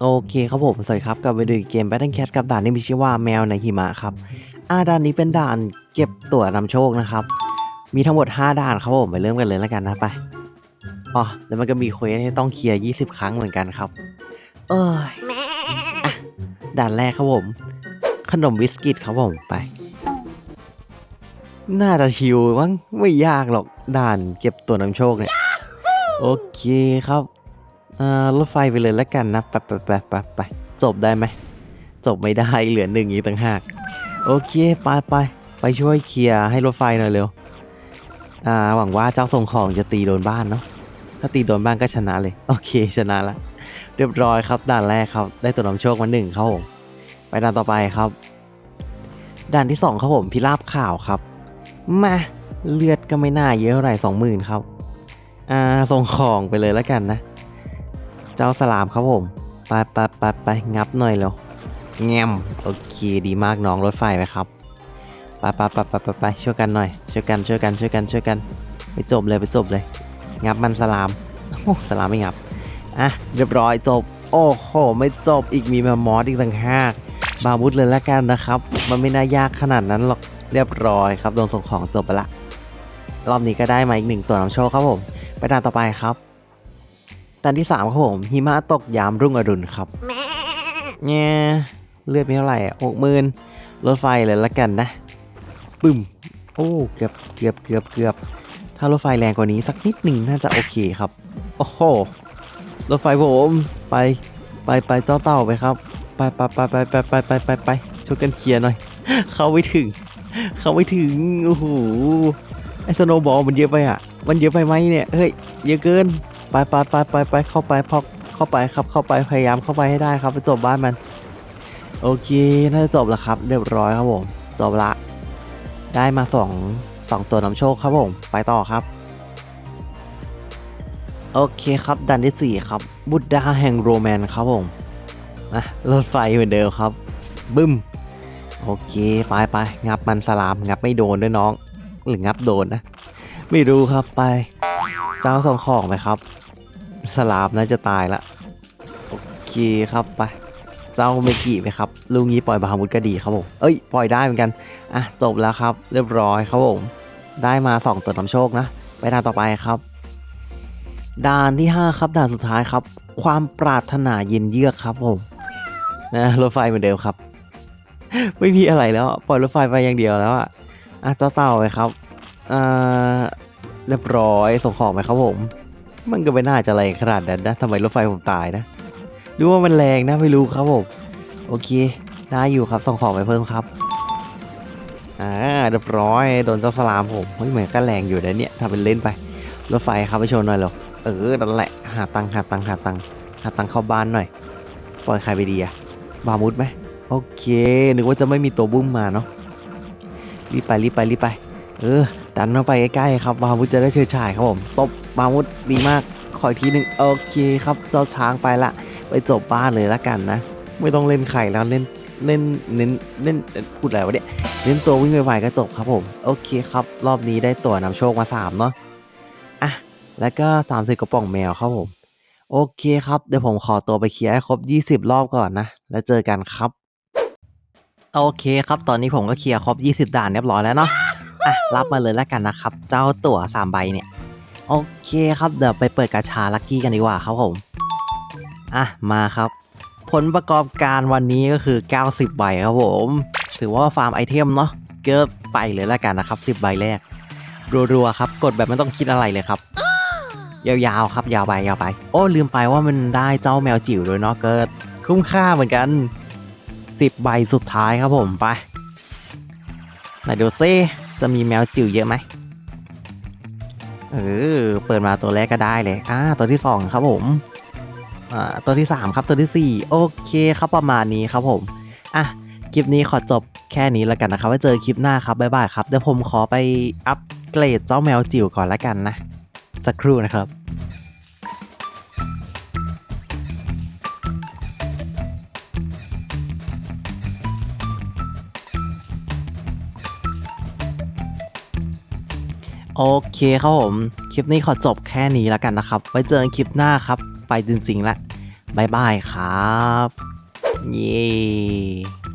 โอเคครับผม สวัสดีครับกลับไปดูเกม Battle Cat กับด่านที่มีชื่อว่าแมวในหิมะครับอ่าด่านนี้เป็นด่านเก็บตั๋วนำโชคนะครับ มีทั้งหมด 5 ด่านครับผมไปเริ่มกันเลยแล้วกันนะไปอ๋อแล้วมันก็มีเควสให้ต้องเคลียร์ 20 ครั้งเหมือนกันครับ เอ้ยอะด่านแรกครับผม ขนมบิสกิตครับผมไป น่าจะชิวมั้งไม่ยากหรอกด่านเก็บตัวนำโชคเนี่ยโอเคครับ รถไฟไปเลยแล้วกันนะไปไปไปไปไปจบได้ไหม จบไม่ได้เหลือหนึ่งอีกต่างหาก โอเค ไปไปไปช่วยเคลียร์ให้รถไฟหน่อยเร็ว อ่าหวังว่าเจ้าส่งของจะตีโดนบ้านเนาะถ้าตีโดนบ้านก็ชนะเลย โอเคชนะละ เรียบร้อยครับด่านแรกครับได้ตัวนำโชคมาหนึ่งครับผมไปด่านต่อไปครับ ด่านที่สองครับผมพิราบข่าวครับมาเลือดก็ไม่น่าเยอะเท่าไหร่สองหมื่นครับ อ่าส่งของไปเลยแล้วกันนะ เจ้าสลามครับผม ไปไปไปไปงับหน่อยแล้วแง้มโอเคดีมากน้องรถไฟไหมครับไปไปไปไปไปไปช่วยกันหน่อย ช่วยกันช่วยกันช่วยกันช่วยกัน ไปจบเลยไปจบเลย งับมันสลามโอ้สลามไม่งับอะเรียบร้อยจบ โอ้โหไม่จบอีกมีมามอสอีกต่างหากบาบุดเลยแล้วกันนะครับ มันไม่น่ายากขนาดนั้นหรอกเรียบร้อยครับโดนส่งของจบไปละรอบนี้ก็ได้มาอีกหนึ่งตัวนำโชคครับผม ไปด่านต่อไปครับ ด่านที่3ครับผมหิมะตกยามรุ่งอรุณครับเงี้ยเลือดมีเท่าไหร่หกหมื่นรถไฟเลยละกันนะปึ้มโอ้เกือบเกือบเกือบเกือบถ้ารถไฟแรงกว่านี้สักนิดหนึ่งน่าจะโอเคครับ โอ้โหรถไฟผมไปไปไปเจ้าเต่าไปครับ ไปไปไปไปไปไปไปไปไปช่วยกันเคลียร์หน่อย เข้าไม่ถึง เข้าไม่ถึงโอ้โหไอ้สโนว์บอลมันเยอะไปอะ มันเยอะไปไหมเนี่ยเฮ้ยเยอะเกิน ไปไปไปไปไปเข้าไปพอเข้าไปครับเข้าไปพยายามเข้าไปให้ได้ครับไปจบบ้านมัน โอเคน่าจะจบแล้วครับ เรียบร้อยครับผมจบละได้มาสองสองตัวนำโชคครับผมไปต่อครับ โอเคครับดันที่สี่ครับ บุตดาแห่งโรแมนครับผมนะรถไฟเหมือนเดิมครับ บึ้มโอเค ไปไปงับมันสลาม งับไม่โดนด้วยน้อง หรืองับโดนนะ ไม่รู้ครับไป เจ้าส่งของไหมครับ สลามน่าจะตายละ โอเคครับไป เจ้าเมกิไหมครับ ลูกนี้ปล่อยบาฮามุดก็ดีครับผม เอ้ย ปล่อยได้เหมือนกัน อะ จบแล้วครับ เรียบร้อยครับผม ได้มา 2 ตัวนำโชคนะ ไปด่านต่อไปครับ ด่านที่ 5 ครับ ด่านสุดท้ายครับ ความปรารถนาเย็นเยือกครับผม นะ รถไฟเหมือนเดิมครับ ไม่มีอะไรแล้ว ปล่อยรถไฟไปอย่างเดียวแล้วอะอะเจ้าเต่าไปครับ อ่าเรียบร้อยส่งของไปครับผม มันก็ไม่น่าจะแรขนาดนั้นนะทำไมรถไฟผมตายนะหรือว่ามันแรงนะไม่รู้ครับผม โอเคได้อยู่ครับส่งของไปเพิ่มครับอ่าเรียบร้อยโดนเจ้าสลามผมเฮ้ยเหมือนก็แรงอยู่นะเนี่ยทำเป็นเล่นไปรถไฟครับไปชนหน่อยหรอเออนั่นแหละหาตังหาตังหาตังหาตังเข้าบ้านหน่อย ปล่อยใครไปดีอะบามุดไหมโอเคนึกว่าจะไม่มีตัวบุ้มมาเนาะรีบไปรีบไปรีบไป เออ ดันเข้าไปใกล้ๆครับบามุดจะได้เชิดฉายครับผมตบบามุดดีมากขออีกทีหนึ่งโอเคครับเจ้าช้างไปละ ไปจบบ้านเลยละกันนะ ไม่ต้องเล่นไข่แล้วเล่นเล่นเน้นเล่นพูดอะไรวะเนี่ยเล่นตัววิ่งไวๆก็จบครับผมโอเคครับ รอบนี้ได้ตัวนำโชคมา3เนาะอะแล้วก็ 30 กระป๋องแมวครับผมโอเคครับ เดี๋ยวผมขอตัวไปเคลียร์ให้ครบ 20 รอบก่อนนะ แล้วเจอกันครับ โอเคครับ ตอนนี้ผมก็เคลียร์ครบ 20 ด่านเรียบร้อยแล้วเนาะ อะรับมาเลยแล้วกันนะครับ เจ้าตั๋ว3ใบเนี่ย โอเคครับเดี๋ยวไปเปิดกาชาลัคกี้กันดีกว่าครับผม อะมาครับ ผลประกอบการวันนี้ก็คือ 90 ใบครับผม ถือว่าฟาร์มไอเทมเนาะเกิดไปเลยแล้วกันนะครับ 10 ใบแรก รัวๆครับ กดแบบไม่ต้องคิดอะไรเลยครับ ยาวๆครับยาวไปยาวไป โอ้ลืมไปว่ามันได้เจ้าแมวจิ๋วด้วยเนาะเกิดคุ้มค่าเหมือนกัน 10 ใบสุดท้ายครับผมไปไหนดูซิ จะมีแมวจิ๋วเยอะไหมเออเปิดมาตัวแรกก็ได้เลยอ่าตัวที่ 2 ครับผมอ่าตัวที่ 3 ครับตัวทีสี่ 4 โอเคครับประมาณนี้ครับผมอะคลิปนี้ขอจบแค่นี้แล้วกันนะครับไว้เจอคลิปหน้าครับบ๊ายบายครับเดี๋ยวผมขอไปอัปเกรดเจ้าแมวจิ๋วก่อนแล้วกันนะสักครู่นะครับ โอเคครับผม คลิปนี้ขอจบแค่นี้แล้วกันนะครับ ไว้เจอกันคลิปหน้าครับ ไปจริงๆละบายบายครับ เย้